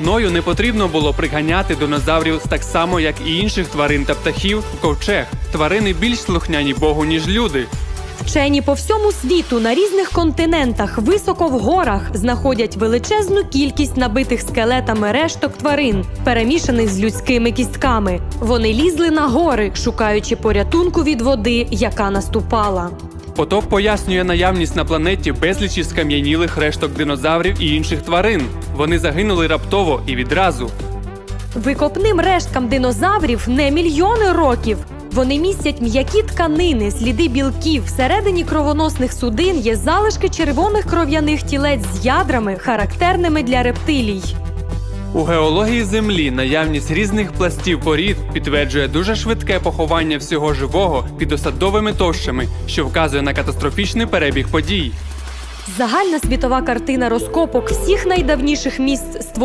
Ною не потрібно було приганяти динозаврів так само, як і інших тварин та птахів в ковчег. Тварини більш слухняні Богу, ніж люди. Вчені по всьому світу на різних континентах, високо в горах, знаходять величезну кількість набитих скелетами решток тварин, перемішаних з людськими кістками. Вони лізли на гори, шукаючи порятунку від води, яка наступала. Потоп пояснює наявність на планеті безлічі скам'янілих решток динозаврів і інших тварин. Вони загинули раптово і відразу. Викопним решткам динозаврів не мільйони років. Вони містять м'які тканини, сліди білків. Всередині кровоносних судин є залишки червоних кров'яних тілець з ядрами, характерними для рептилій. У геології Землі наявність різних пластів порід підтверджує дуже швидке поховання всього живого під осадовими товщами, що вказує на катастрофічний перебіг подій. Загальна світова картина розкопок всіх найдавніших місць